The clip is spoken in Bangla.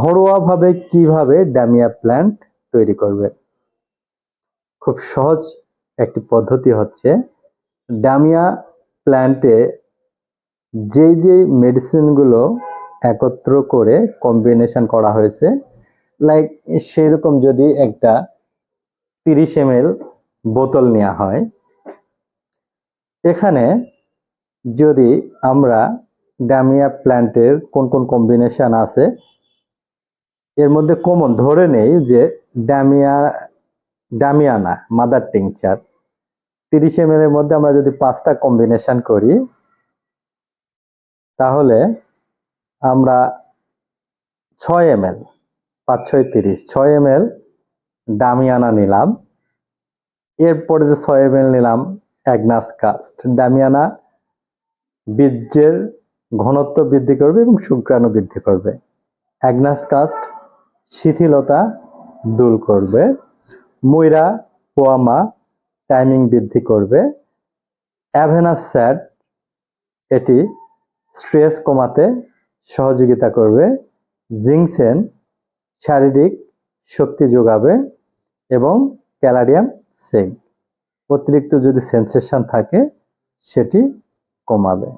ঘরোয়াভাবে কীভাবে ড্যামিয়া প্ল্যান্ট তৈরি করবে? খুব সহজ একটি পদ্ধতি হচ্ছে ডামিয়া প্ল্যান্টে যেই যেই মেডিসিনগুলো একত্র করে কম্বিনেশন করা হয়েছে, লাইক সেরকম যদি একটা তিরিশ এম বোতল নেওয়া হয়, এখানে যদি আমরা ডামিয়া প্ল্যান্টের কোন কোন কম্বিনেশন আছে এর মধ্যে কমন ধরে নেই যে ডামিয়া ডামিয়ানা মাদার টিংচার তিরিশ এম এর মধ্যে আমরা যদি পাঁচটা কম্বিনেশন করি, তাহলে আমরা ছয় এম এল পাঁচ, ছয়, তিরিশ, ছয় এম এল ডামিয়ানা নিলাম। এরপরে যে ছয় এম এল নিলাম অ্যাগনাস কাস্ট ডামিয়ানা বীর্যের ঘনত্ব বৃদ্ধি করবে এবং শুক্রাণু বৃদ্ধি করবে। অ্যাগনাস কাস্ট শিথিলতা দূর করবে, ময়রা, পোয়ামা টাইমিং বৃদ্ধি করবে। অ্যাভেনাস স্যাড এটি স্ট্রেস কমাতে সহযোগিতা করবে। জিংসেন শারীরিক শক্তি যোগাবে এবং ক্যালারিয়াম সেক অতিরিক্ত যদি সেন্সেশন থাকে, সেটি কমাবে।